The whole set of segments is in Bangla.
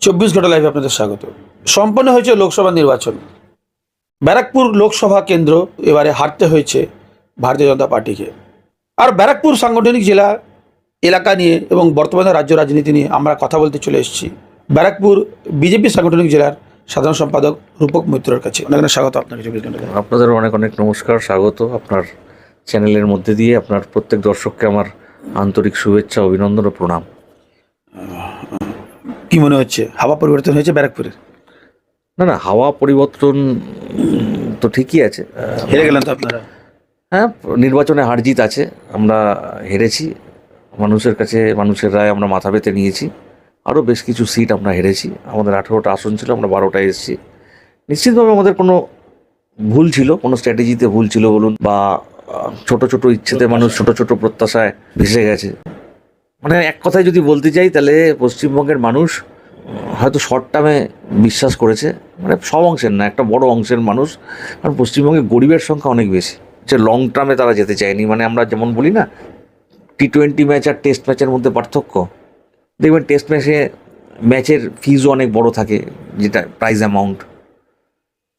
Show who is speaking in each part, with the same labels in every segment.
Speaker 1: চব্বিশ ঘণ্টা লাইভে আপনাদের স্বাগত। সম্পন্ন হয়েছে লোকসভা নির্বাচন। ব্যারাকপুর লোকসভা কেন্দ্র এবারে হারতে হয়েছে ভারতীয় জনতা পার্টিকে। আর ব্যারাকপুর সাংগঠনিক জেলা এলাকা নিয়ে এবং বর্তমানে রাজ্য রাজনীতি নিয়ে আমরা কথা বলতে চলে এসেছি। ব্যারাকপুর বিজেপি সাংগঠনিক জেলার সাধারণ সম্পাদক রূপক মৈত্রর কাছে। অনেক অনেক স্বাগত আপনাকে চব্বিশ ঘণ্টা
Speaker 2: আপনাদের অনেক অনেক নমস্কার স্বাগত। আপনার চ্যানেলের মধ্যে দিয়ে আপনার প্রত্যেক দর্শককে আমার আন্তরিক শুভেচ্ছা অভিনন্দন ও প্রণাম।
Speaker 1: কি মনে হচ্ছে? হাওয়া পরিবর্তন হয়েছে ব্যারাকপুরের?
Speaker 2: না না হাওয়া পরিবর্তন তো ঠিকই আছে।
Speaker 1: হেরে গেলেন তো আপনারা?
Speaker 2: হ্যাঁ নির্বাচনে হার জিত আছে আমরা হেরেছি। মানুষের কাছে মানুষের রায় আমরা মাথা পেতে নিয়েছি। আরও বেশ কিছু সিট আমরা হেরেছি। আমাদের আঠেরোটা আসন ছিল আমরা বারোটায় এসেছি। নিশ্চিতভাবে আমাদের কোনো ভুল ছিল কোনো স্ট্র্যাটেজিতে ভুল ছিল বলুন বা ছোট ছোট ইচ্ছেতে মানুষ ছোট ছোট প্রত্যাশায় ভেসে গেছে। মানে এক কথায় যদি বলতে চাই তাহলে পশ্চিমবঙ্গের মানুষ হয়তো শর্ট টার্মে বিশ্বাস করেছে মানে সব অংশের না, একটা বড় অংশের মানুষ, কারণ পশ্চিমবঙ্গে গরিবের সংখ্যা অনেক বেশি। যে লং টার্মে তারা যেতে চায়নি মানে আমরা যেমন বলি না টি টোয়েন্টি ম্যাচ আর টেস্ট ম্যাচের মধ্যে পার্থক্য। দেখবেন টেস্ট ম্যাচে ম্যাচের ফিজও অনেক বড় থাকে, যেটা প্রাইজ অ্যামাউন্ট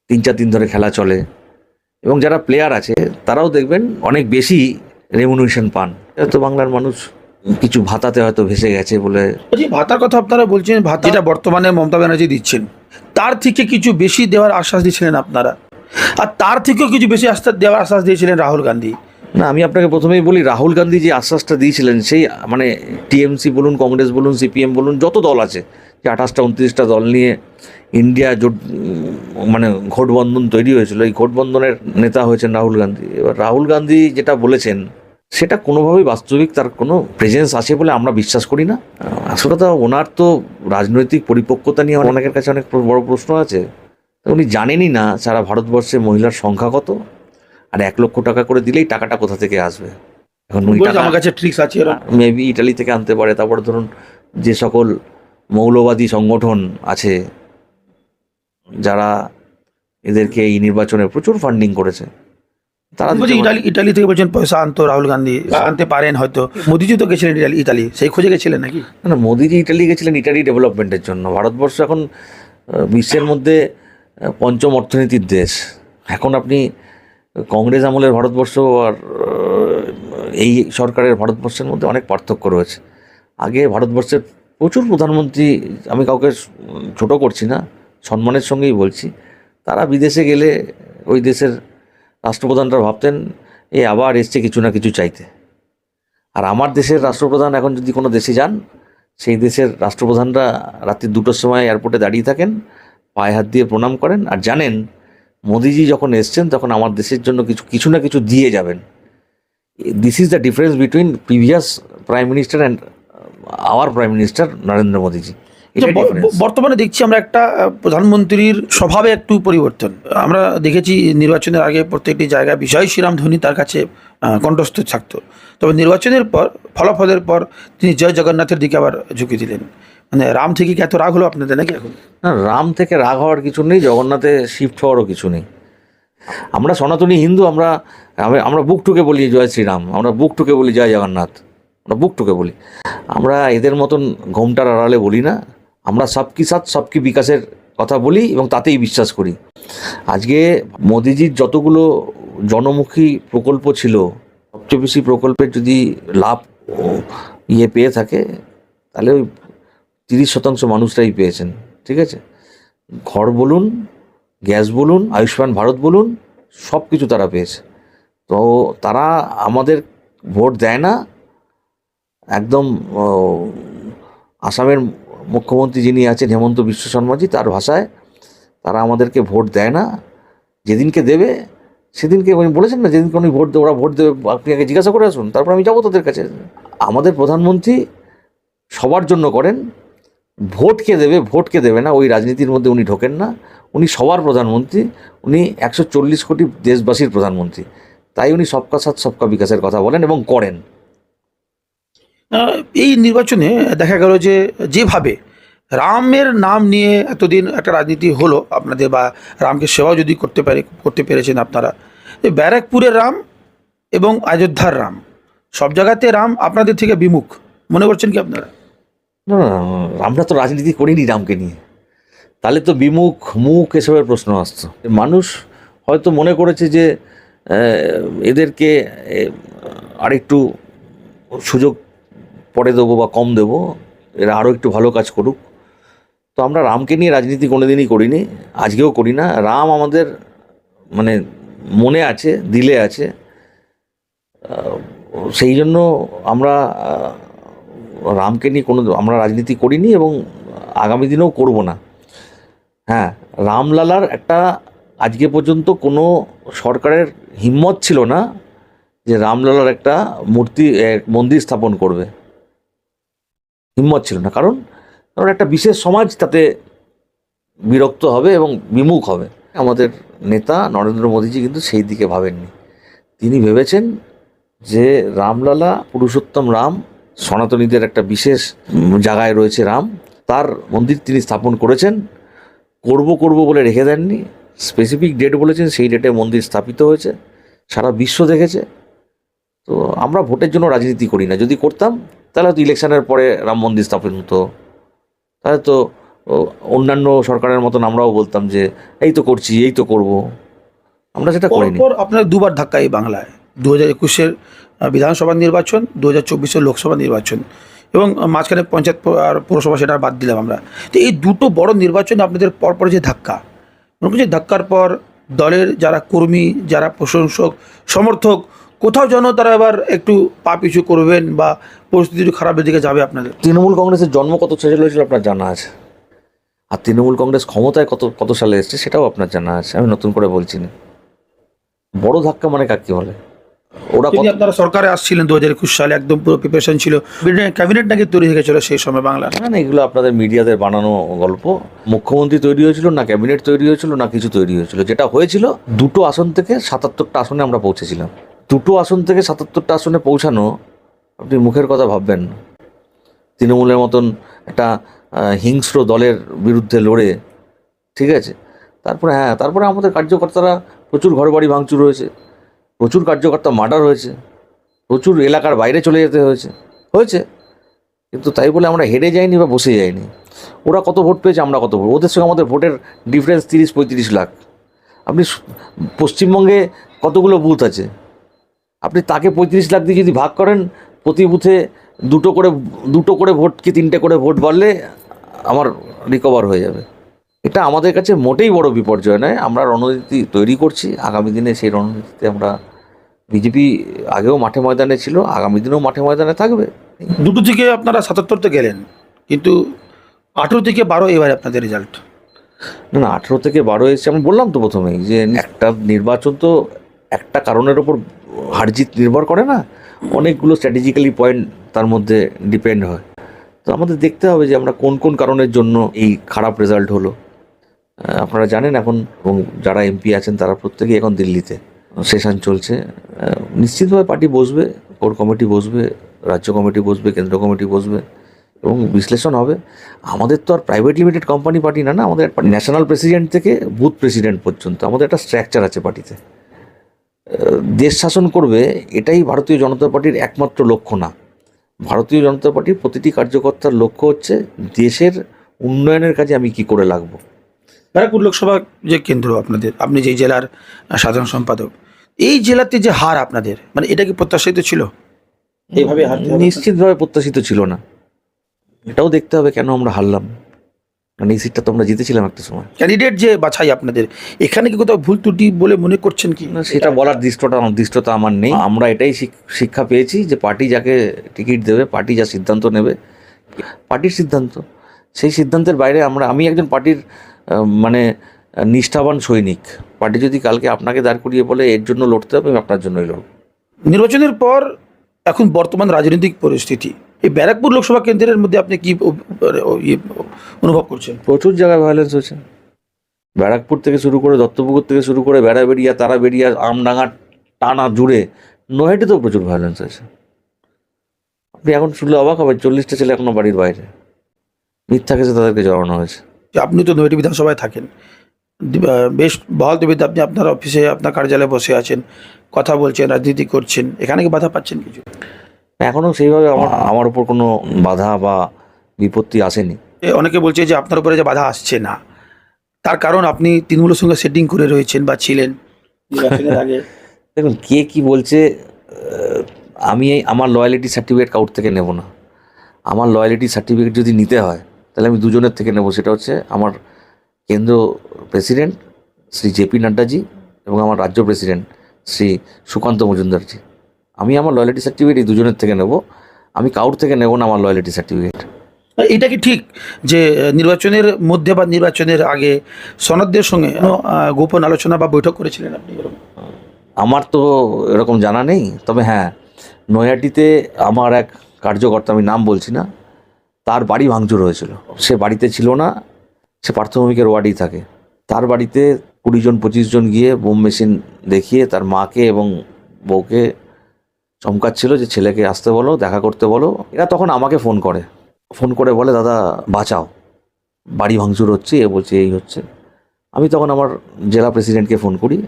Speaker 2: তিন চার দিন ধরে খেলা চলে। এবং যারা প্লেয়ার আছে, তারাও দেখবেন অনেক বেশি রেমুনেশন পান। তো বাংলার মানুষ। কিছু ভাতাতে হয়তো ভেসে গেছে বলে
Speaker 1: ভাতার কথা আপনারা বলছেন ভাতা যেটা বর্তমানে মমতা ব্যানার্জি দিচ্ছেন তার থেকে কিছু বেশি দেওয়ার আশ্বাস দিয়েছিলেন আপনারা। আর তার থেকেও কিছু বেশি আশ্বাস দেওয়ার আশ্বাস দিয়েছিলেন রাহুল গান্ধী।
Speaker 2: না আমি আপনাকে প্রথমেই বলি রাহুল গান্ধী যে আশ্বাসটা দিয়েছিলেন সেই মানে টিএমসি বলুন কংগ্রেস বলুন সিপিএম বলুন যত দল আছে যে আঠাশটা উনত্রিশটা দল নিয়ে ইন্ডিয়া জোট মানে ঘোটবন্ধন তৈরি হয়েছিল। এই ঘোটবন্ধনের নেতা হয়েছেন রাহুল গান্ধী। এবার রাহুল গান্ধী যেটা বলেছেন সেটা কোনোভাবেই বাস্তবিক তার কোনো প্রেজেন্স আছে বলে আমরা বিশ্বাস করি না। আসলে তো ওনার তো রাজনৈতিক পরিপক্কতা নিয়ে অনেকের কাছে অনেক বড় প্রশ্ন আছে। উনি জানেনই না সারা ভারতবর্ষে মহিলার সংখ্যা কত আর এক লক্ষ টাকা করে দিলেই টাকাটা কোথা থেকে আসবে? এখন উনি
Speaker 1: আমার কাছে ট্রিক্স আছে
Speaker 2: মেবি ইটালি থেকে আনতে পারে তারপরে ধরুন যে সকল মৌলবাদী সংগঠন আছে যারা এদেরকে এই নির্বাচনে প্রচুর ফান্ডিং করেছে। তারা
Speaker 1: বলছি ইটালি ইটালি থেকে বলছেন পয়সা আনতো রাহুল গান্ধী আনতে পারেন হয়তো। মোদিজি তো গেছিলেন ইটালি সেই খোঁজে গেছিলেন নাকি?
Speaker 2: না না মোদিজি ইটালি গেছিলেন ইটালি ডেভেলপমেন্টের জন্য। ভারতবর্ষ এখন বিশ্বের মধ্যে পঞ্চম অর্থনীতির দেশ। এখন আপনি কংগ্রেস আমলের ভারতবর্ষ আর এই সরকারের ভারতবর্ষের মধ্যে অনেক পার্থক্য রয়েছে। আগে ভারতবর্ষের প্রচুর প্রধানমন্ত্রী আমি কাউকে ছোট করছি না সম্মানের সঙ্গেই বলছি। তারা বিদেশে গেলে ওই দেশের রাষ্ট্রপ্রধানরা ভাবতেন, এ আবার এসছে কিছু না কিছু চাইতে। আর আমার দেশের রাষ্ট্রপ্রধান এখন যদি কোনো দেশে যান, সেই দেশের রাষ্ট্রপ্রধানরা রাত্রি দুটোর সময় এয়ারপোর্টে দাঁড়িয়ে থাকেন, পায়ে হাত দিয়ে প্রণাম করেন আর জানেন, মোদিজি যখন এসছেন তখন আমার দেশের জন্য কিছু কিছু না কিছু দিয়ে যাবেন। This is the difference between previous prime minister and our prime minister Narendra Modiji
Speaker 1: বর্তমানে দেখছি আমরা একটা প্রধানমন্ত্রীর স্বভাবে একটু পরিবর্তন। আমরা দেখেছি নির্বাচনের আগে প্রত্যেকটি জায়গায় বিজয় শ্রীরাম ধোনি তার কাছে কণ্ঠস্থ থাকতো। তবে নির্বাচনের পর ফলাফলের পর তিনি জয় জগন্নাথের দিকে আবার ঝুঁকি দিলেন। মানে রাম থেকে কি এত রাগ হলো আপনাদের নাকি এখন?
Speaker 2: না রাম থেকে রাগ হওয়ার কিছু নেই জগন্নাথে শিফট হওয়ারও কিছু নেই। আমরা সনাতনী হিন্দু আমরা আমরা- বুক টুকে বলি জয় শ্রীরাম আমরা বুক টুকে বলি জয় জগন্নাথ আমরা বুক টুকে বলি। আমরা এদের মতন ঘোমটার আড়ালে বলি না। আমরা সবকি সাথ, সবকি বিকাশের কথা বলি এবং তাতেই বিশ্বাস করি। আজকে মোদিজির যতগুলো জনমুখী প্রকল্প ছিল, সবচেয়ে বেশি প্রকল্পের যদি লাভ ইয়ে পেয়ে থাকে, তাহলে ওই তিরিশ শতাংশ মানুষরাই পেয়েছেন, ঠিক আছে? ঘর বলুন, গ্যাস বলুন, আয়ুষ্মান ভারত বলুন সব কিছু তারা পেয়েছে। তো তারা আমাদের ভোট দেয় না, একদম আসামের মুখ্যমন্ত্রী যিনি আছেন হেমন্ত বিশ্ব শর্মাজি, তার ভাষায় তারা আমাদেরকে ভোট দেয় না। যেদিনকে দেবে, সেদিনকে উনি বলেছেন না, যেদিনকে উনি ভোট দেবে, ওরা ভোট দেবে, আপনি আগে জিজ্ঞাসা করে আসুন, তারপর আমি যাব তাদের কাছে। আমাদের প্রধানমন্ত্রী সবার জন্য করেন। ভোটকে দেবে ভোটকে দেবে না, ওই রাজনীতির মধ্যে উনি ঢোকেন না। উনি সবার প্রধানমন্ত্রী, উনি একশো চল্লিশ কোটি দেশবাসীর প্রধানমন্ত্রী। তাই উনি সবকা সাথ সবকা বিকাশের কথা বলেন এবং করেন।
Speaker 1: এই নির্বাচনে দেখা গেল যে যেভাবে রামের নাম নিয়ে এতদিন একটা রাজনীতি হলো আপনাদের বা রামকে সেবাও যদি করতে পারে করতে পেরেছেন আপনারা ব্যারাকপুরের রাম এবং অযোধ্যার রাম সব জায়গাতে রাম আপনাদের থেকে বিমুখ মনে করছেন কি আপনারা?
Speaker 2: না, আমরা তো রাজনীতি করিনি রামকে নিয়ে। তাহলে তো বিমুখ মুখ এসবের প্রশ্ন আসতো মানুষ হয়তো মনে করেছে যে এদেরকে আরেকটু সুযোগ পরে দেবো বা কম দেবো, এরা আরও একটু ভালো কাজ করুক। তো আমরা রামকে নিয়ে রাজনীতি কোনোদিনই করিনি, আজকেও করি না। রাম আমাদের মানে মনে আছে, দিলে আছে। সেই জন্য আমরা রামকে নিয়ে কোনো আমরা রাজনীতি করিনি এবং আগামী দিনেও করব না। হ্যাঁ রামলালার একটা আজকে পর্যন্ত কোনো সরকারের হিম্মত ছিল না যে রামলালার একটা মূর্তি মন্দির স্থাপন করবে। হিম্মত ছিল না। কারণ কারণ একটা বিশেষ সমাজ তাতে বিরক্ত হবে এবং বিমুখ হবে। আমাদের নেতা নরেন্দ্র মোদীজি কিন্তু সেই দিকে ভাবেননি। তিনি ভেবেছেন যে রামলালা, পুরুষোত্তম রাম, সনাতনীদের একটা বিশেষ জায়গায় রয়েছে রাম, তার মন্দির তিনি স্থাপন করেছেন। করব করব বলে রেখে দেননি। স্পেসিফিক ডেট বলেছেন, সেই ডেটে মন্দির স্থাপিত হয়েছে। সারা বিশ্ব দেখেছে। তো আমরা ভোটের জন্য রাজনীতি করি না। যদি করতাম তাহলে হয়তো ইলেকশনের পরে রাম মন্দির স্থাপন হতো। তাহলে তো অন্যান্য সরকারের মতন আমরাও বলতাম যে এই তো করছি এই তো করব। আমরা সেটা করিনি।
Speaker 1: আপনার দুবার ধাক্কা এই বাংলায়। দু হাজার একুশের বিধানসভা নির্বাচন দু হাজার চব্বিশের লোকসভা নির্বাচন এবং মাঝখানে পঞ্চায়েত আর পৌরসভা সেটা বাদ দিলাম আমরা। তো এই দুটো বড় নির্বাচনে আপনাদের পরপর যে ধাক্কা মনে করছি ধাক্কার পর দলের যারা কর্মী যারা প্রশংসক সমর্থক কোথাও যেন তারা এবার একটু পা পিছু করবেন বা পরিস্থিতি একটু খারাপের দিকে যাবে আপনাদের।
Speaker 2: তৃণমূল কংগ্রেসের জন্ম কত সালে হয়েছিল আপনার জানা আছে? আর তৃণমূল কংগ্রেস ক্ষমতায় কত কত সালে এসেছে সেটাও আপনার জানা আছে আমি নতুন করে বলছি না। বড় ধাক্কা মানে কাকে বলে? ওরা
Speaker 1: আপনারা সরকারে আসছিলেন দু হাজার একুশ সালে একদম পুরো প্রিপারেশন ছিল। ক্যাবিনেট নাকি তৈরি হয়ে গেছিল সেই সময় বাংলার
Speaker 2: না না এগুলো আপনাদের মিডিয়াদের বানানো গল্প। মুখ্যমন্ত্রী তৈরি হয়েছিল না ক্যাবিনেট তৈরি হয়েছিল না কিছু তৈরি হয়েছিল। যেটা হয়েছিল দুটো আসন থেকে সাতাত্তরটা আসনে আমরা পৌঁছেছিলাম। দুটো আসন থেকে সাতাত্তরটা আসনে পৌঁছানো, আপনি মুখের কথা ভাববেন তৃণমূলের মতন একটা হিংস্র দলের বিরুদ্ধে লড়ে, ঠিক আছে? তারপরে হ্যাঁ তারপরে আমাদের কার্যকর্তারা প্রচুর ঘরবাড়ি ভাঙচুর হয়েছে, প্রচুর কার্যকর্তা মার্ডার হয়েছে, প্রচুর এলাকার বাইরে চলে যেতে হয়েছে হয়েছে। কিন্তু তাই বলে আমরা হেরে যাইনি বা বসে যাইনি। ওরা কত ভোট পেয়েছে, আমরা কত ভোট, ওদের সঙ্গে আমাদের ভোটের ডিফারেন্স তিরিশ পঁয়ত্রিশ লাখ। আপনি পশ্চিমবঙ্গে কতগুলো বুথ আছে? আপনি তাকে পঁয়ত্রিশ লাখ দিয়ে যদি ভাগ করেন প্রতি বুথে দুটো করে দুটো করে ভোট কি তিনটে করে ভোট বাড়লে আমার রিকভার হয়ে যাবে। এটা আমাদের কাছে মোটেই বড় বিপর্যয় নয়। আমরা রণনীতি তৈরি করছি। আগামী দিনে সেই রণনীতিতে আমরা বিজেপি আগেও মাঠে ময়দানে ছিল আগামী দিনেও মাঠে ময়দানে থাকবে।
Speaker 1: দুটো থেকে আপনারা সাতাত্তরতে গেলেন কিন্তু আঠেরো থেকে বারো এবার আপনাদের রেজাল্ট
Speaker 2: না না আঠেরো থেকে বারো এসছে আমি বললাম তো প্রথমেই যে একটা নির্বাচন তো একটা কারণের ওপর হারজিত নির্ভর করে না? অনেকগুলো স্ট্র্যাটেজিক্যালি পয়েন্ট তার মধ্যে ডিপেন্ড হয়। তো আমাদের দেখতে হবে যে আমরা কোন কোন কারণের জন্য এই খারাপ রেজাল্ট হলো। আপনারা জানেন এখন, এবং যারা এমপি আছেন, তারা প্রত্যেকেই এখন দিল্লিতে। সেশন চলছে। নিশ্চিতভাবে পার্টি বসবে, কোর কমিটি বসবে, রাজ্য কমিটি বসবে, কেন্দ্র কমিটি বসবে, এবং বিশ্লেষণ হবে। আমাদের তো আর প্রাইভেট লিমিটেড কোম্পানি পার্টি না না? আমাদের ন্যাশনাল প্রেসিডেন্ট থেকে বুথ প্রেসিডেন্ট পর্যন্ত। আমাদের একটা স্ট্রাকচার আছে পার্টিতে। দেশ শাসন করবে এটাই ভারতীয় জনতা পার্টির একমাত্র লক্ষ্য না। ভারতীয় জনতা পার্টির প্রতিটি কার্যকর্তার লক্ষ্য হচ্ছে দেশের উন্নয়নের কাজে আমি কি করে লাগবো।
Speaker 1: ব্যারাকপুর লোকসভা যে কেন্দ্র আপনাদের আপনি যেই জেলার সাধারণ সম্পাদক এই জেলাতে যে হার আপনাদের মানে এটা কি প্রত্যাশিত ছিল? এইভাবে
Speaker 2: নিশ্চিতভাবে প্রত্যাশিত ছিল না। এটাও দেখতে হবে কেন আমরা হারলাম। কারণ এই সিটটা তো আমরা জিতেছিলাম একটা সময়।
Speaker 1: ক্যান্ডিডেট যে বাছাই আপনাদের এখানে কি কোথাও ভুল ত্রুটি বলে মনে করছেন কি?
Speaker 2: না সেটা বলার দৃষ্টটা দৃষ্টতা আমার নেই। আমরা এটাই শিক্ষা পেয়েছি যে পার্টি যাকে টিকিট দেবে পার্টি যা সিদ্ধান্ত নেবে পার্টির সিদ্ধান্ত। সেই সিদ্ধান্তের বাইরে আমরা আমি একজন পার্টির মানে নিষ্ঠাবান সৈনিক। পার্টি যদি কালকে আপনাকে দাঁড় করিয়ে বলে এর জন্য লড়তে হবে আমি আপনার জন্যই লড়ব।
Speaker 1: নির্বাচনের পর এখন বর্তমান রাজনৈতিক পরিস্থিতি। এই ব্যারাকপুর লোকসভা কেন্দ্রের মধ্যে আপনি কি ইয়ে অনুভব করছেন?
Speaker 2: প্রচুর জায়গায় ভায়োলেন্স হয়েছে। ব্যারাকপুর থেকে শুরু করে দত্তপুকুর থেকে শুরু করে বেড়াবেড়িয়া তারাবেড়িয়া আমডাঙ্গা টানা জুড়ে নহেটেতেও প্রচুর ভায়োলেন্স হয়েছে। আপনি এখন শুনলে অবাক হবেন চল্লিশটা ছেলে এখনও বাড়ির বাইরে। মিথ্যা কেসে তাদেরকে জড়ানো হয়েছে।
Speaker 1: আপনি তো নৈটি বিধানসভায় থাকেন। বেশ বহাল দেবিতে আপনি আপনার অফিসে আপনার কার্যালয়ে বসে আছেন কথা বলছেন রাজনীতি করছেন। এখানে কি বাধা পাচ্ছেন কিছু?
Speaker 2: এখনও সেইভাবে আমার আমার উপর কোনো বাধা বা বিপত্তি আসেনি।
Speaker 1: এ অনেকে বলছে যে আপনার উপরে যে বাধা আসছে না। তার কারণ আপনি তৃণমূলের সঙ্গে সেটিং করে রয়েছেন বা ছিলেন
Speaker 2: দেখুন কে কি বলছে আমি আমার লয়ালিটি সার্টিফিকেট কাউর থেকে নেব না। আমার লয়ালিটি সার্টিফিকেট যদি নিতে হয় তাহলে আমি দুজনের থেকে নেব। সেটা হচ্ছে আমার কেন্দ্র প্রেসিডেন্ট শ্রী জেপি নাড্ডাজি এবং আমার রাজ্য প্রেসিডেন্ট শ্রী সুকান্ত মজুমদারজি। আমি আমার লয়ালিটি সার্টিফিকেট এই দুজনের থেকে নেব। আমি কাউর থেকে নেব না আমার লয়ালিটি সার্টিফিকেট
Speaker 1: এটা কি ঠিক যে নির্বাচনের মধ্যে বা নির্বাচনের আগে সনদদের সঙ্গে গোপন আলোচনা বা বৈঠক করেছিলেন আপনি
Speaker 2: আমার তো এরকম জানা নেই তবে হ্যাঁ নয়াটিতে আমার এক কার্যকর্তা আমি নাম বলছি না তার বাড়ি ভাঙচুর হয়েছিল। সে বাড়িতে ছিল না সে প্রাথমিকের ওয়ার্ডেই থাকে। তার বাড়িতে কুড়ি জন পঁচিশ জন গিয়ে বোম মেশিন দেখিয়ে তার মাকে এবং বউকে চমকাচ্ছিল যে, ছেলেকে আসতে বলো, দেখা করতে বলো। এরা তখন আমাকে ফোন করে। ফোন করে বলে, দাদা, বাঁচাও। বাড়ি ভাঙচুর হচ্ছে, এ বলছে, এই হচ্ছে। আমি তখন আমার জেলা প্রেসিডেন্টকে ফোন করি।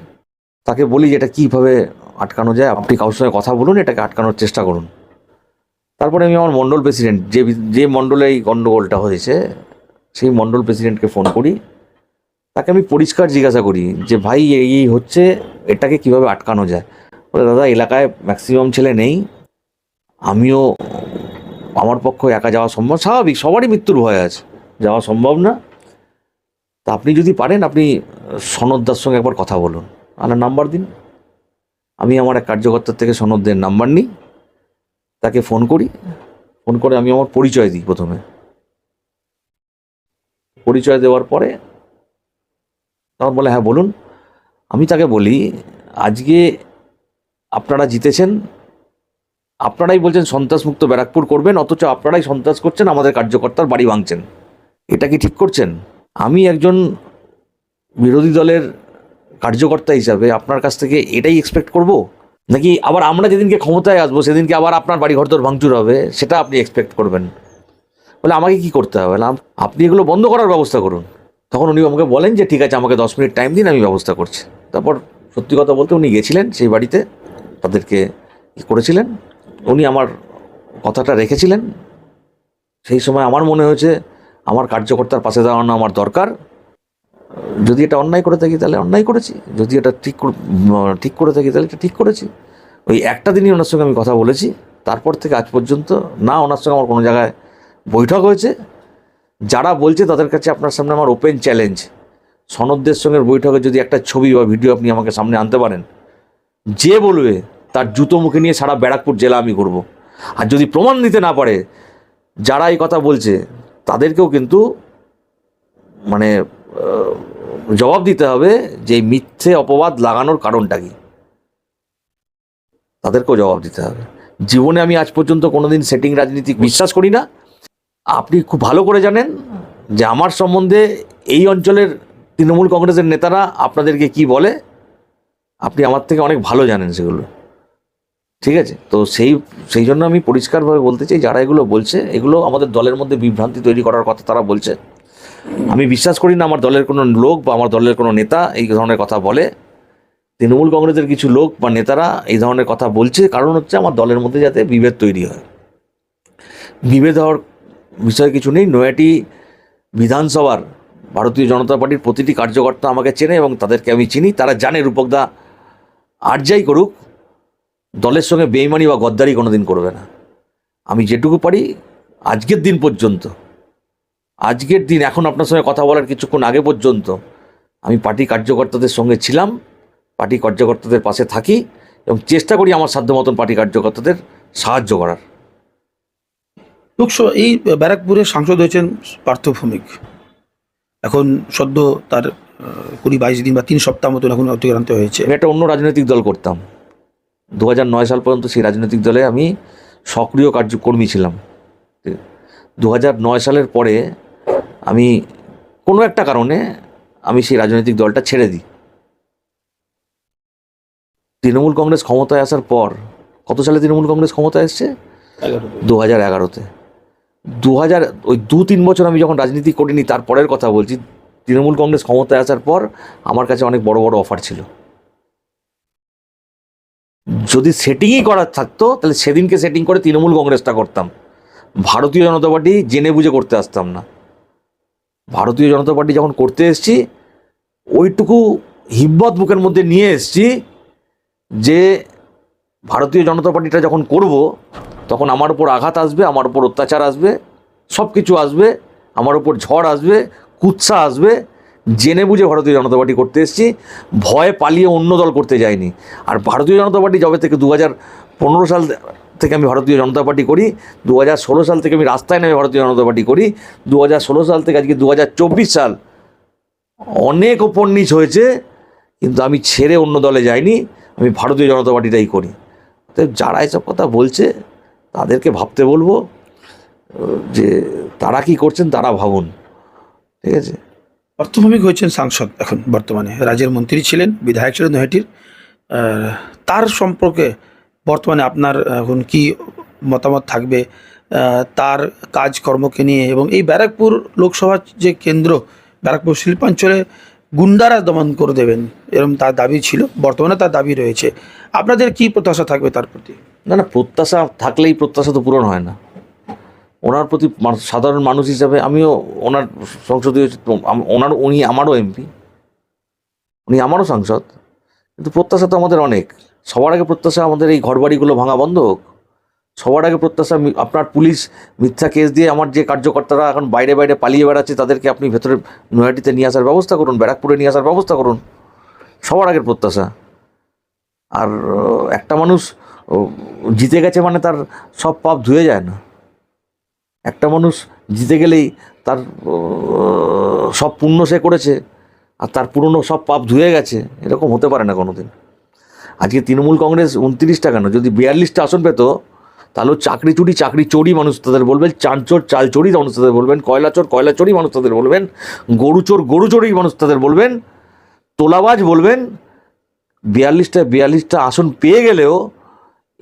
Speaker 2: তাকে বলি যে, এটা কীভাবে আটকানো যায়? আপনি কারোর সঙ্গে কথা বলুন, এটাকে আটকানোর চেষ্টা করুন। তারপরে আমি আমার মণ্ডল প্রেসিডেন্ট, যে যে মণ্ডলে এই গণ্ডগোলটা হয়েছে, সেই মণ্ডল প্রেসিডেন্টকে ফোন করি। তাকে আমি পরিষ্কার জিজ্ঞাসা করি যে, ভাই, এই হচ্ছে, এটাকে কীভাবে আটকানো যায়? বলে, দাদা, এলাকায় ম্যাক্সিমাম ছেলে নেই। আমিও, আমার পক্ষে একা যাওয়া সম্ভব, স্বাভাবিক, সবারই মৃত্যুর ভয় আছে। যাওয়া সম্ভব না। তা আপনি যদি পারেন, আপনি সনদদার সঙ্গে একবার কথা বলুন। আমার নাম্বার দিন। আমি আমার এক কার্যকর্তার থেকে সনদদের নাম্বার নিই। তাকে ফোন করি। ফোন করে আমি আমার পরিচয় দিই প্রথমে। পরিচয় দেওয়ার পরে, তখন বলে হ্যাঁ বলুন। আমি তাকে বলি, আজকে আপনারা জিতেছেন, আপনারাই বলছেন সন্ত্রাসমুক্ত ব্যারাকপুর করবেন, অথচ আপনারাই সন্ত্রাস করছেন, আমাদের কার্যকর্তার বাড়ি ভাঙছেন। এটা কি ঠিক করছেন? আমি একজন বিরোধী দলের কার্যকর্তা হিসাবে আপনার কাছ থেকে এটাই এক্সপেক্ট করব? নাকি আবার আমরা যেদিনকে ক্ষমতায় আসব, সেদিনকে আবার আপনার বাড়ি ঘর ভাঙচুর হবে? সেটা আপনি এক্সপেক্ট করবেন। বলে আমাকে কি করতে হবে? আপনি এগুলো বন্ধ করার ব্যবস্থা করুন। তখন উনি আমাকে বলেন যে, ঠিক আছে, আমাকে দশ মিনিট টাইম দিন, আমি ব্যবস্থা করছি। তারপর সত্যি কথা বলতে উনি গেছিলেন সেই বাড়িতে। তাদেরকে করেছিলেন? উনি আমার কথাটা রেখেছিলেন। সেই সময় আমার মনে হয়েছে, আমার কার্যকর্তার পাশে দাঁড়ানো আমার দরকার। যদি এটা অন্যায় করে থাকি তাহলে অন্যায় করেছি। যদি এটা ঠিক ঠিক করে থাকি তাহলে এটা ঠিক করেছি। ওই একটা দিনই ওনার সঙ্গে আমি কথা বলেছি। তারপর থেকে আজ পর্যন্ত না ওনার সঙ্গে আমার কোনো জায়গায় বৈঠক হয়েছে। যারা বলছে তাদের কাছে আপনার সামনে আমার ওপেন চ্যালেঞ্জ সনদদের সঙ্গে বৈঠকে যদি একটা ছবি বা ভিডিও আপনি আমাকে সামনে আনতে পারেন, যে বলবে তার জুতো মুখে নিয়ে সারা ব্যারাকপুর জেলা আমি করব আর যদি প্রমাণ দিতে না পারে, যারা এই কথা বলছে, তাদেরকেও কিন্তু মানে জবাব দিতে হবে যে মিথ্যে অপবাদ লাগানোর কারণটা কি। তাদেরকেও জবাব দিতে হবে। জীবনে আমি আজ পর্যন্ত কোনোদিন সেটিং রাজনীতি বিশ্বাস করি না। আপনি খুব ভালো করে জানেন যে আমার সম্বন্ধে এই অঞ্চলের তৃণমূল কংগ্রেসের নেতারা আপনাদেরকে কি বলে, আপনি আমার থেকে অনেক ভালো জানেন সেগুলো। ঠিক আছে? তো সেই সেই জন্য আমি পরিষ্কারভাবে বলতে চাই, যারা এগুলো বলছে, এগুলো আমাদের দলের মধ্যে বিভ্রান্তি তৈরি করার কথা তারা বলছে। আমি বিশ্বাস করি না আমার দলের কোনো লোক বা আমার দলের কোনো নেতা এই ধরনের কথা বলে। তৃণমূল কংগ্রেসের কিছু লোক বা নেতারা এই ধরনের কথা বলছে, কারণ হচ্ছে আমার দলের মধ্যে যাতে বিভেদ তৈরি হয়। বিভেদ হওয়ার বিষয় কিছু নেই। নয়াটি বিধানসভার ভারতীয় জনতা পার্টির প্রতিটি কার্যকর্তা আমাকে চেনে এবং তাদেরকে আমি চিনি। তারা জানে রূপকদা আর যাই করুক দলের সঙ্গে বেইমানি বা গদ্দারি কোনোদিন করবে না। আমি যেটুকু পারি আজকের দিন পর্যন্ত আজকের দিন এখন আপনার সঙ্গে কথা বলার কিছুক্ষণ আগে পর্যন্ত আমি পার্টি কার্যকর্তাদের সঙ্গে ছিলাম পার্টি কার্যকর্তাদের পাশে থাকি এবং চেষ্টা করি আমার সাধ্য মতন পার্টি কার্যকর্তাদের সাহায্য করার।
Speaker 1: লোকসভা এই ব্যারাকপুরে সাংসদ হয়েছেন পার্থ ভৌমিক। এখন সদ্য তার কুড়ি বাইশ দিন বা তিন সপ্তাহ মতন এখন অতিক্রান্ত হয়েছে।
Speaker 2: আমি একটা অন্য রাজনৈতিক দল করতাম। দু নয় সাল পর্যন্ত সেই রাজনৈতিক দলে আমি সক্রিয় কার্যকর্মী ছিলাম। দু নয় সালের পরে আমি কোনো একটা কারণে আমি সেই রাজনৈতিক দলটা ছেড়ে দিই। তৃণমূল কংগ্রেস ক্ষমতায় আসার পর কত সালে তৃণমূল কংগ্রেস ক্ষমতায় এসছে? দু হাজার এগারোতে। দু হাজার ওই দু তিন বছর আমি যখন রাজনীতি করিনি তারপরের কথা বলছি তৃণমূল কংগ্রেস ক্ষমতায় আসার পর আমার কাছে অনেক বড় বড় অফার ছিল। যদি সেটিংই করার থাকতো, তাহলে সেদিনকে সেটিং করে তৃণমূল কংগ্রেসটা করতাম। ভারতীয় জনতা পার্টি জেনে বুঝে করতে আসতাম না। ভারতীয় জনতা পার্টি যখন করতে এসছি, ওইটুকু হিব্বত বুকের মধ্যে নিয়ে এসছি যে ভারতীয় জনতা পার্টিটা যখন করব, তখন আমার উপর আঘাত আসবে, আমার উপর অত্যাচার আসবে সব কিছু আসবে, আমার উপর ঝড় আসবে, কুৎসা আসবে জেনে বুঝে ভারতীয় জনতা পার্টি করতে এসেছি। ভয়ে পালিয়ে অন্য দল করতে যায়নি আর ভারতীয় জনতা পার্টি যবে থেকে দু হাজার পনেরো সাল থেকে আমি ভারতীয় জনতা পার্টি করি দু হাজার ষোলো সাল থেকে আমি রাস্তায় নেমে ভারতীয় জনতা পার্টি করি দু হাজার ষোলো সাল থেকে আজকে দু হাজার চব্বিশ সাল অনেক ওপর নিচ হয়েছে, কিন্তু আমি ছেড়ে অন্য দলে যাইনি, আমি ভারতীয় জনতা পার্টিটাই করি। তো যারা এসব কথা বলছে, তাদেরকে ভাবতে বলব, যে তারা কি করছেন তারা ভাবুন, ঠিক আছে?
Speaker 1: অর্থভূমিক হয়েছেন সাংসদ এখন বর্তমানে। রাজ্যের মন্ত্রী ছিলেন, বিধায়ক ছিলেন নৈহাটির। তার সম্পর্কে বর্তমানে আপনার এখন কি মতামত থাকবে? তার কাজকর্মকে নিয়ে এবং এই ব্যারাকপুর লোকসভা যে কেন্দ্র, ব্যারাকপুর শিল্পাঞ্চলে গুন্ডারা দমন করে দেবেন, এরকম তার দাবি ছিল, বর্তমানে তার দাবি রয়েছে। আপনাদের কি প্রত্যাশা থাকবে তার প্রতি?
Speaker 2: না না, প্রত্যাশা থাকলেই প্রত্যাশা তো পূরণ হয় না। ওনার প্রতি সাধারণ মানুষ হিসাবে আমিও ওনার সংসদীয় ওনার, উনি আমারও এমপি। উনি আমারও সাংসদ। কিন্তু প্রত্যাশা তো আমাদের অনেক। সবার আগে প্রত্যাশা আমাদের এই ঘরবাড়িগুলো ভাঙা বন্ধ হোক। সবার আগে প্রত্যাশা আপনার পুলিশ মিথ্যা কেস দিয়ে আমার যে কার্যকর্তারা এখন বাইরে বাইরে পালিয়ে বেড়াচ্ছে, তাদেরকে আপনি ভেতরে নৈহাটিতে নিয়ে আসার ব্যবস্থা করুন, ব্যারাকপুরে নিয়ে আসার ব্যবস্থা করুন। সবার আগের প্রত্যাশা। আর একটা মানুষ জিতে গেছে মানে তার সব পাপ ধুয়ে যায় না। একটা মানুষ জিতে গেলেই তার সব পুণ্য সে করেছে আর তার পুরনো সব পাপ ধুয়ে গেছে, এরকম হতে পারে না কোনোদিন। আজকে তৃণমূল কংগ্রেস উনত্রিশটা কেন? যদি বিয়াল্লিশটা আসন পেত তাহলেও চাকরি চুরি, চাকরি চোরি মানুষ তাদের বলবেন চাঁচোর চাল চোরি মানুষ তাদের বলবেন কয়লা চোর কয়লা চোরি মানুষ তাদের বলবেন গরু চোর গরু চোরি মানুষ তাদের বলবেন, তোলাবাজ বলবেন, বিয়াল্লিশটা বিয়াল্লিশটা আসন পেয়ে গেলেও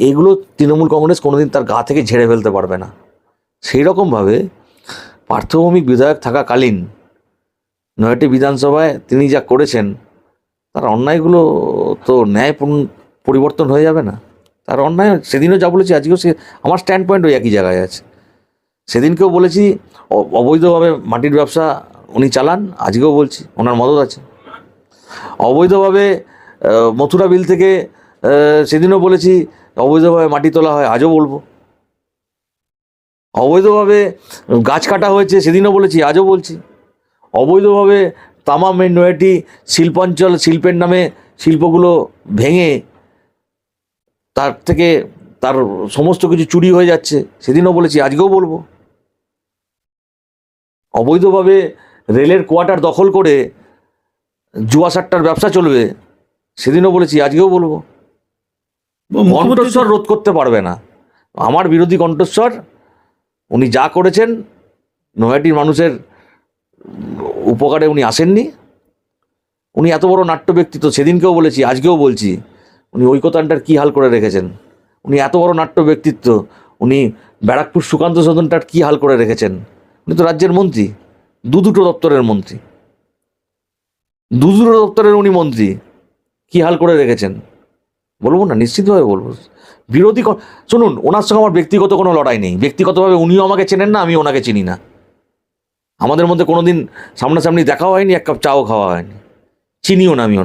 Speaker 2: এগুলো তৃণমূল কংগ্রেস কোনোদিন তার গা থেকে ঝেড়ে ফেলতে পারবে না। সেই রকমভাবে পার্থভৌমিক বিধায়ক থাকাকালীন নয়টি বিধানসভায় তিনি যা করেছেন, তার অন্যায়গুলো তো ন্যায় পরিবর্তন হয়ে যাবে না। তার অন্যায় সেদিনও যা বলেছি, আজকেও সে, আমার স্ট্যান্ড পয়েন্ট ওই একই জায়গায় আছে। সেদিনকেও বলেছি অবৈধভাবে মাটির ব্যবসা উনি চালান, আজকেও বলছি, ওনার মদত আছে। অবৈধভাবে মথুরা বিল থেকে সেদিনও বলেছি, অবৈধভাবে মাটি তোলা হয়, আজও বলব। অবৈধভাবে গাছ কাটা হয়েছে সেদিনও বলেছি আজও বলছি। অবৈধভাবে তামা মেন নয়টি শিল্পাঞ্চল শিল্পের নামে শিল্পগুলো ভেঙে তার থেকে তার সমস্ত কিছু চুরি হয়ে যাচ্ছে সেদিনও বলেছি আজকেও বলব। অবৈধভাবে রেলের কোয়ার্টার দখল করে জুয়া সাট্টার ব্যবসা চলবে সেদিনও বলেছি আজকেও বলব। কণ্ঠস্বর রোধ করতে পারবে না। আমার বিরোধী কণ্ঠস্বর উনি যা করেছেন, নয়াটির মানুষের উপকারে উনি আসেননি। উনি এত বড় নাট্য ব্যক্তিত্ব সেদিনকেও বলেছি, আজকেও বলছি, উনি ঐকতানটার কী হাল করে রেখেছেন? উনি এত বড় নাট্য ব্যক্তিত্ব উনি ব্যারাকপুর সুকান্ত সদনটার কী হাল করে রেখেছেন? উনি তো রাজ্যের মন্ত্রী, দু দুটো দপ্তরের মন্ত্রী। দু দুটো দপ্তরের উনি মন্ত্রী, কী হাল করে রেখেছেন? বলব না, নিশ্চিতভাবে বলব। বিরোধী শুনুন, ওনার সঙ্গে আমার ব্যক্তিগত কোনো লড়াই নেই। ব্যক্তিগতভাবে উনিও আমাকে চেনেন না আমি ওনাকে চিনি না। আমাদের মধ্যে কোনো দিন সামনাসামনি দেখাও হয়নি, এক কাপ চাও খাওয়া হয়নি। চিনিও না আমি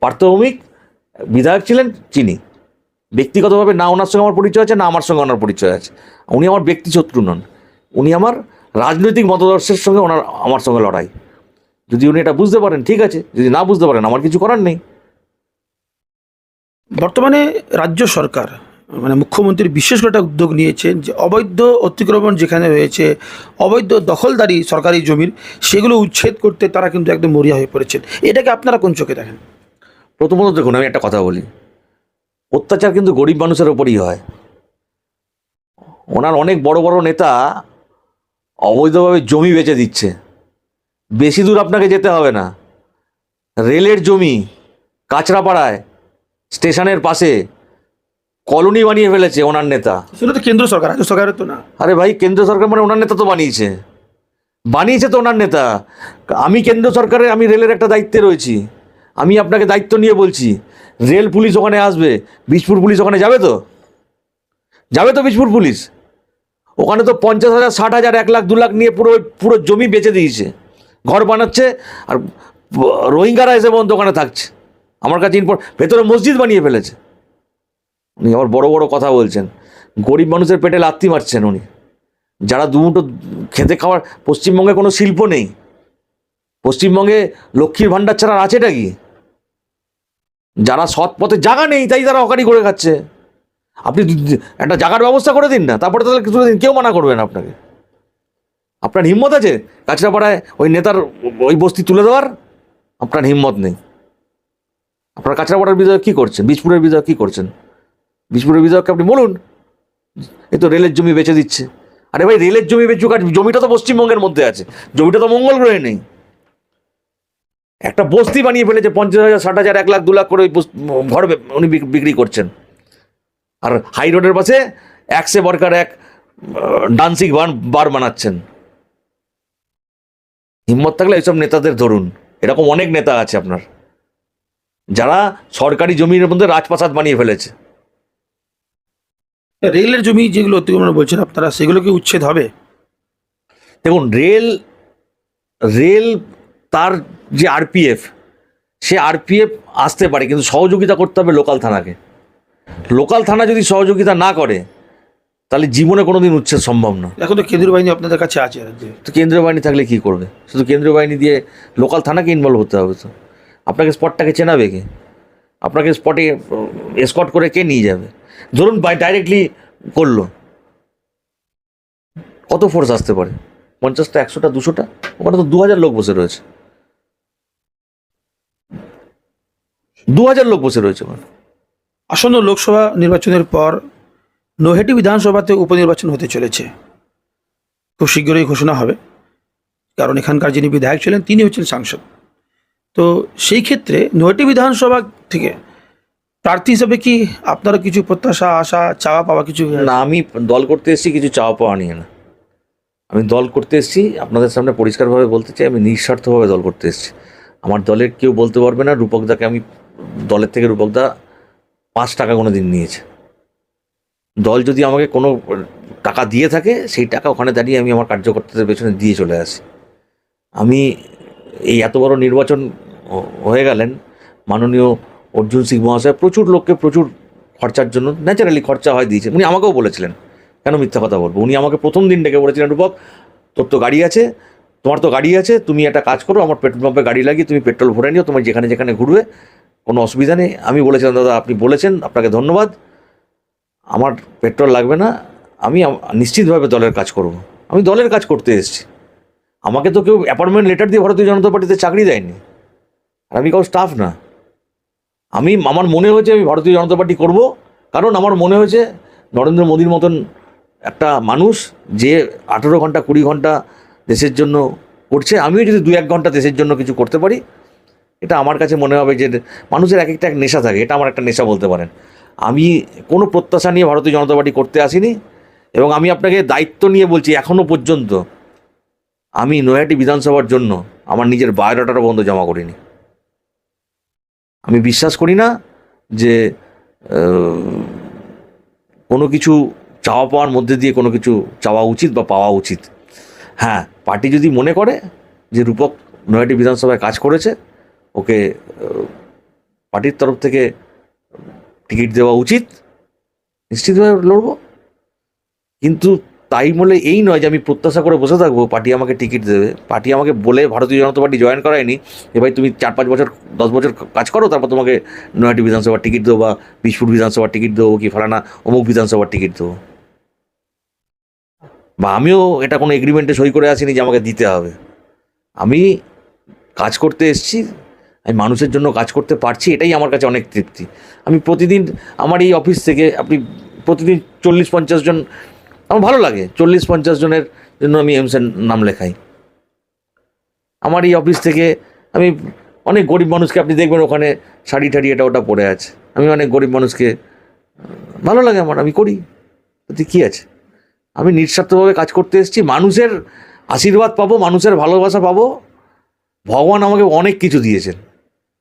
Speaker 2: পার্থভৌমিক, বিধায়ক ছিলেন, চিনি। ব্যক্তিগতভাবে না ওনার সঙ্গে আমার পরিচয় আছে, না আমার সঙ্গে ওনার পরিচয় আছে। উনি আমার ব্যক্তি শত্রু নন। উনি আমার রাজনৈতিক মতাদর্শের সঙ্গে ওনার আমার সঙ্গে লড়াই। যদি উনি এটা বুঝতে পারেন, ঠিক আছে। যদি না বুঝতে পারেন, আমার কিছু করার নেই।
Speaker 1: বর্তমানে রাজ্য সরকার মানে মুখ্যমন্ত্রী বিশেষ করে একটা উদ্যোগ নিয়েছেন যে অবৈধ অতিক্রমণ যেখানে রয়েছে, অবৈধ দখলদারি সরকারি জমির, সেগুলো উচ্ছেদ করতে তারা কিন্তু একদম মরিয়া হয়ে পড়েছেন। এটাকে আপনারা কোন চোখে দেখেন?
Speaker 2: প্রথমত দেখুন, আমি একটা কথা বলি। অত্যাচার কিন্তু গরিব মানুষের ওপরই হয়। ওনার অনেক বড় বড় নেতা অবৈধভাবে জমি বেচে দিচ্ছে। বেশি দূর আপনাকে যেতে হবে না। রেলের জমি, কাঁচরাপাড়ায় স্টেশনের পাশে কলোনি বানিয়ে ফেলেছে ওনার নেতা।
Speaker 1: সেটা তো কেন্দ্র সরকার রাজ্য সরকারের তো না।
Speaker 2: আরে ভাই কেন্দ্র সরকার মানে ওনার নেতা তো বানিয়েছে। বানিয়েছে তো ওনার নেতা। আমি কেন্দ্র সরকারের আমি রেলের একটা দায়িত্বে রয়েছি। আমি আপনাকে দায়িত্ব নিয়ে বলছি রেল পুলিশ ওখানে আসবে বিজপুর পুলিশ ওখানে যাবে তো? যাবে তো বিজপুর পুলিশ? ওখানে তো পঞ্চাশ হাজার ষাট হাজার এক লাখ দু লাখ নিয়ে পুরো পুরো জমি বেচে দিয়েছে। ঘর বানাচ্ছে আর রোহিঙ্গারা এসে বন্ধ ওখানে থাকছে। আমার কাছে ইনফর ভেতরে মসজিদ বানিয়ে ফেলেছে। উনি আবার বড় বড় কথা বলছেন। গরিব মানুষের পেটে লাত্তি মারছেন উনি। যারা দুমুটো খেতে খাওয়ার পশ্চিমবঙ্গে কোনো শিল্প নেই। পশ্চিমবঙ্গে লক্ষ্মীর ভাণ্ডার ছাড়া আছেটা কি? যারা সৎ পথে জায়গা নেই, তাই তারা হকারি করে খাচ্ছে। আপনি একটা জাগার ব্যবস্থা করে দিন না, তারপরে তাহলে তুলে দিন কেউ মানা করবে না আপনাকে। আপনার হিম্মত আছে কাছড়াপাড়ায় ওই নেতার ওই বস্তি তুলে দেওয়ার? আপনার হিম্মত নেই। আপনার কাছড়াপাড়ার বিধায়ক কী করছেন? বীজপুরের বিধায়ক কী করছেন? বীজপুরের বিধায়ককে আপনি বলুন। এই তো রেলের জমি বেচে দিচ্ছে। আরে ভাই, রেলের জমি বেচুক আর জমিটা তো পশ্চিমবঙ্গের মধ্যে আছে। জমিটা তো মঙ্গল গ্রহে নেই। একটা বস্তি বানিয়ে ফেলেছে, পঞ্চাশ হাজার, ষাট হাজার, এক লাখ, দু লাখ করে ওই ঘর উনি বিক্রি করছেন। আর হাই রোডের পাশে একসে বরকার এক ডান্সিং বার বার বানাচ্ছেন। হিম্মত থাকলে এইসব নেতাদের ধরুন। এরকম অনেক নেতা আছে আপনার। যারা সরকারি জমির মধ্যে রাজপ্রাসাদ বানিয়ে ফেলেছে।
Speaker 1: রেলের জমি যেগুলো অতিক্রমণ বলছেন আপনারা সেগুলো কি উচ্ছেদ হবে?
Speaker 2: দেখুন রেল রেল তার যে আরপিএফ সে আরপিএফ আসতে পারে কিন্তু সহযোগিতা করতে হবে লোকাল থানাকে। লোকাল থানা যদি সহযোগিতা না করে তাহলে জীবনে কোনো দিন উচ্ছেদ সম্ভব না।
Speaker 1: এখন তো কেন্দ্রীয় বাহিনী আপনাদের কাছে আছে
Speaker 2: তো কেন্দ্রীয় বাহিনী থাকলে কি করবে? শুধু কেন্দ্রীয় বাহিনী দিয়ে লোকাল থানাকে ইনভলভ হতে হবে তো। আপনাকে স্পটটাকে চেনাবে কে? আপনাকে স্পটে এসকট করে কে নিয়ে যাবে? ধরুন বাই ডাইরেক্টলি করল। কত ফোর্স আসতে পারে? পঞ্চাশটা, একশোটা, দুশোটা? ওখানে তো দু হাজার লোক বসে রয়েছে। দু হাজার লোক বসে রয়েছে ওখানে।
Speaker 1: আসন্ন লোকসভা নির্বাচনের পর নৈহাটি বিধানসভাতে উপনির্বাচন হতে চলেছে। খুব শীঘ্রই ঘোষণা হবে। কারণ এখানকার যিনি বিধায়ক ছিলেন, তিনি হচ্ছেন সাংসদ। তো সেই ক্ষেত্রে নয়টি বিধানসভা থেকে প্রার্থী হিসেবে কি আপনারা কিছু প্রত্যাশা আশা চাওয়া পাওয়া কিছু
Speaker 2: না আমি দল করতে এসেছি কিছু চাওয়া পাওয়া নিয়ে না। আমি দল করতে এসেছি আপনাদের সামনে পরিষ্কারভাবে বলতে চাই আমি নিঃস্বার্থভাবে দল করতে এসেছি। আমার দলের কেউ বলতে পারবে না রূপকদাকে আমি দলের থেকে রূপকদা পাঁচ টাকা কোনো দিন নিয়েছে। দল যদি আমাকে কোনো টাকা দিয়ে থাকে সেই টাকা ওখানে দাঁড়িয়ে আমি আমার কার্যকর্তাদের পেছনে দিয়ে চলে আসি। আমি এই এত বড় নির্বাচন হয়ে গেলেন। মাননীয় অর্জুন সিং মহাশয় প্রচুর লোককে প্রচুর খরচার জন্য ন্যাচারালি খরচা হয় দিয়েছে উনি আমাকেও বলেছিলেন, কেন মিথ্যা কথা বলব? উনি আমাকে প্রথম দিন ডেকে বলেছিলেন, রূপক, তোর তো গাড়ি আছে, তোমার তো গাড়ি আছে, তুমি একটা কাজ করো, আমার পেট্রোল পাম্পে গাড়ি লাগিয়ে তুমি পেট্রোল ভরে নিও তোমার যেখানে যেখানে ঘুরবে, কোনো অসুবিধা নেই। আমি বলেছিলাম, দাদা, আপনি বলেছেন, আপনাকে ধন্যবাদ। আমার পেট্রোল লাগবে না, আমি নিশ্চিতভাবে দলের কাজ করব। আমি দলের কাজ করতে এসেছি। আমাকে তো কেউ অ্যাপয়েন্টমেন্ট লেটার দিয়ে ভারতীয় জনতা পার্টিতে চাকরি দেয়নি। আর আমি কারও স্টাফ না। আমি, আমার মনে হয়েছে আমি ভারতীয় জনতা পার্টি করব, কারণ আমার মনে হয়েছে নরেন্দ্র মোদীর মতন একটা মানুষ যে আঠেরো ঘণ্টা, কুড়ি ঘণ্টা দেশের জন্য করছে, আমিও যদি দু এক ঘণ্টা দেশের জন্য কিছু করতে পারি, এটা আমার কাছে মনে হবে যে মানুষের এক একটা এক নেশা থাকে, এটা আমার একটা নেশা বলতে পারেন। আমি কোনো প্রত্যাশা নিয়ে ভারতীয় জনতা পার্টি করতে আসিনি, এবং আমি আপনাকে দায়িত্ব নিয়ে বলছি এখনও পর্যন্ত, আমি নৈহাটি বিধানসভার জন্য আমার নিজের বায়োডাটাটা বন্ধ জমা করিনি। আমি বিশ্বাস করি না যে কোনো কিছু চাওয়া পাওয়ার মধ্যে দিয়ে কোনো কিছু চাওয়া উচিত বা পাওয়া উচিত। হ্যাঁ পার্টি যদি মনে করে যে রূপক নৈহাটি বিধানসভায় কাজ করেছে, ওকে পার্টির তরফ থেকে টিকিট দেওয়া উচিত, নিশ্চিতভাবে লড়বো। কিন্তু তাই বলে এই নয় যে আমি প্রত্যাশা করে বসে থাকব, পার্টি আমাকে টিকিট দেবে। পার্টি আমাকে বলে ভারতীয় জনতা পার্টি জয়েন করায়নি, যে ভাই তুমি চার পাঁচ বছর, দশ বছর কাজ করো, তারপর তোমাকে নয়টি বিধানসভার টিকিট দেবো বা বিশপুর বিধানসভার টিকিট দেবো কি ফালানা অমুক বিধানসভার টিকিট দেবো। বা আমিও এটা কোনো এগ্রিমেন্টে সই করে আসিনি যে আমাকে দিতে হবে। আমি কাজ করতে এসেছি, আমি মানুষের জন্য কাজ করতে পারছি, এটাই আমার কাছে অনেক তৃপ্তি। আমি প্রতিদিন, আমার এই অফিস থেকে আপনি প্রতিদিন চল্লিশ পঞ্চাশ জন আমার ভালো লাগে। চল্লিশ পঞ্চাশ জনের জন্য আমি এমসের নাম লেখাই। আমার এই অফিস থেকে আমি অনেক গরিব মানুষকে আপনি দেখবেন ওখানে শাড়ি টাড়ি এটা ওটা পরে আছে। আমি অনেক গরিব মানুষকে ভালো লাগে আমার, আমি করি। তাতে কী আছে? আমি নিঃস্বার্থভাবে কাজ করতে এসেছি, মানুষের আশীর্বাদ পাবো, মানুষের ভালোবাসা পাবো। ভগবান আমাকে অনেক কিছু দিয়েছেন।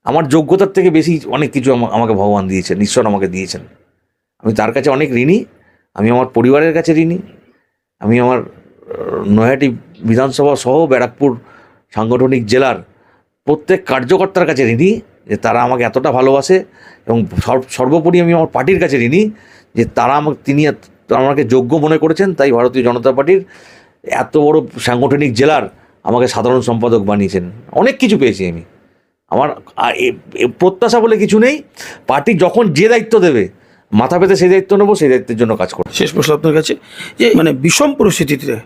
Speaker 2: আমার যোগ্যতার থেকে বেশি অনেক কিছু আমা- আমাকে ভগবান দিয়েছেন, ঈশ্বর আমাকে দিয়েছেন। আমি তার কাছে অনেক ঋণী। আমি আমার পরিবারের কাছে ঋণী। আমি আমার নৈহাটি বিধানসভা সহ ব্যারাকপুর সাংগঠনিক জেলার প্রত্যেক কার্যকর্তার কাছে ঋণী, যে তারা আমাকে এতটা ভালোবাসে এবং সর্ব- সর্বোপরি আমি আমার পার্টির কাছে ঋণী, যে তারা আমাকে, তিনি আমাকে যোগ্য মনে করেছেন, তাই ভারতীয় জনতা পার্টির এত বড় সাংগঠনিক জেলার আমাকে সাধারণ সম্পাদক বানিয়েছেন। অনেক কিছু পেয়েছি আমি। আমার প্রত্যাশা বলে কিছু নেই। পার্টি যখন যে দায়িত্ব দেবে মাথা পেতে সেই দায়িত্ব নেব সেই দায়িত্বের জন্য কাজ করব।
Speaker 1: শেষ প্রশ্ন আপনার কাছে যে মানে বিষম পরিস্থিতিতে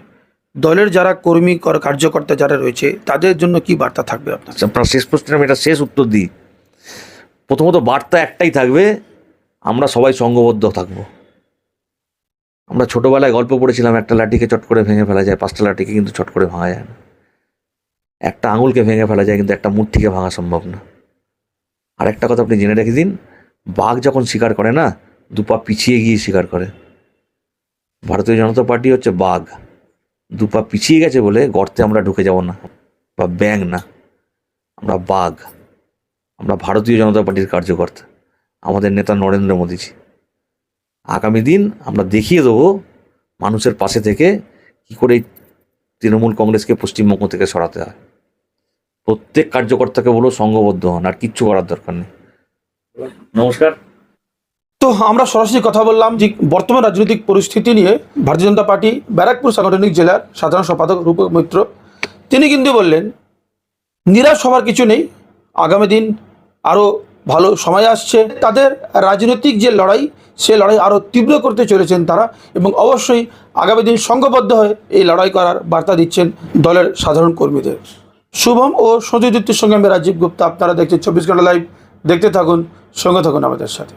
Speaker 1: দলের যারা কর্মী কর- কার্যকর্তা যারা রয়েছে তাদের জন্য কি বার্তা থাকবে আপনার?
Speaker 2: আপনার শেষ প্রশ্নের আমি এটা শেষ উত্তর দিই। প্রথমত বার্তা একটাই থাকবে আমরা সবাই সঙ্গবদ্ধ থাকব। আমরা ছোটোবেলায় গল্প পড়েছিলাম একটা লাঠিকে চট করে ভেঙে ফেলা যায় পাঁচটা লাঠিকে কিন্তু চট করে ভাঙা যায় না। একটা আঙুলকে ভেঙে ফেলা যায় কিন্তু একটা মূর্তিকে ভাঙা সম্ভব না। আর একটা কথা আপনি জেনে রেখে দিন বাঘ যখন শিকার করে না দুপা পিছিয়ে গিয়ে স্বীকার করে। ভারতীয় জনতা পার্টি হচ্ছে বাঘ। দুপা পিছিয়ে গেছে বলে গর্তে আমরা ঢুকে যাব না, বা ব্যাং না। আমরা বাঘ। আমরা ভারতীয় জনতা পার্টির কার্যকর্তা। আমাদের নেতা নরেন্দ্র মোদীজি। আগামী দিন আমরা দেখিয়ে দেবো মানুষের পাশে থেকে কি করে তৃণমূল কংগ্রেসকে পশ্চিমবঙ্গ থেকে সরাতে হয়। প্রত্যেক কার্যকর্তাকে বলো সংঘবদ্ধ হন, আর কিচ্ছু করার দরকার নেই। নমস্কার।
Speaker 1: তো আমরা সরাসরি কথা বললাম যে বর্তমান রাজনৈতিক পরিস্থিতি নিয়ে ভারতীয় জনতা পার্টি ব্যারাকপুর সাংগঠনিক জেলার সাধারণ সম্পাদক রূপক মৈত্র। তিনি কিন্তু বললেন, নিরাশ হওয়ার কিছু নেই। আগামী দিন আরও ভালো সময় আসছে। তাদের রাজনৈতিক যে লড়াই, সে লড়াই আরও তীব্র করতে চলেছেন তারা এবং অবশ্যই আগামী দিন সংঘবদ্ধ হয়ে এই লড়াই করার বার্তা দিচ্ছেন দলের সাধারণ কর্মীদের। শুভম ও সঞ্জয় দত্তের সঙ্গে আমি রাজীব গুপ্তা, আপনারা দেখছেন চব্বিশ ঘণ্টা লাইভ। দেখতে থাকুন, সঙ্গে থাকুন আমাদের সাথে।